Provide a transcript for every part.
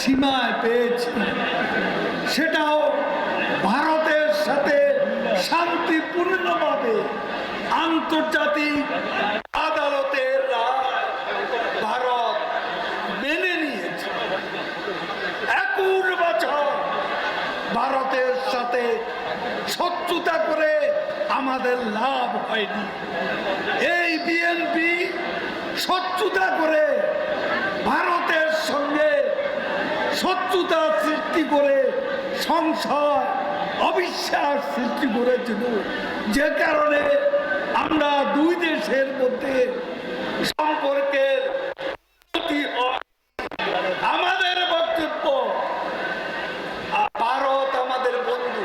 সীমায় পেয়েছি। সেটাও ভারতের সাথে শান্তিপূর্ণভাবে আন্তর্জাতিক আদালতের রায় ভারত মেনে নিয়েছে। একুশ বছর ভারতের সাথে শত্রুতা করে আমাদের লাভ হয়নি। এই বিএনপি শত্রুতা করে ভারতের সঙ্গে শত্রুতা সৃষ্টি করে, সংশয়, অবিশ্বাস সৃষ্টি করেছিল। যে কারণে আমরা দুই দেশের মধ্যে সম্পর্কের। আমাদের বক্তব্য ভারত আমাদের বন্ধু।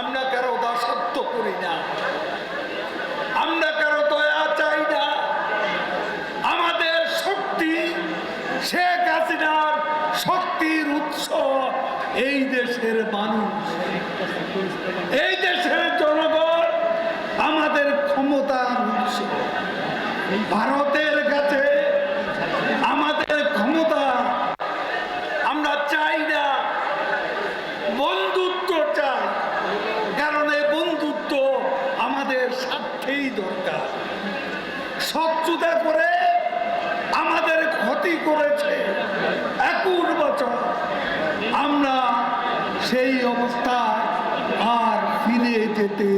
আমরা কারও দাসত্ব করি না। আমরা কারও দয়া চাই না আমাদের শক্তি শেখ হাসিনার শক্তির উৎস এই দেশের মানুষ। এই দেশের জনগণ আমাদের ক্ষমতার উৎস ভারতের কাছে আমাদের ক্ষমতা আমরা চাই না। বন্ধুত্ব চাই, কারণ এই বন্ধুত্ব আমাদের স্বার্থেই দরকার। আমাদের ক্ষতি করেছে। একুশ বছর আমরা সেই অবস্থায় আর ফিরে যেতে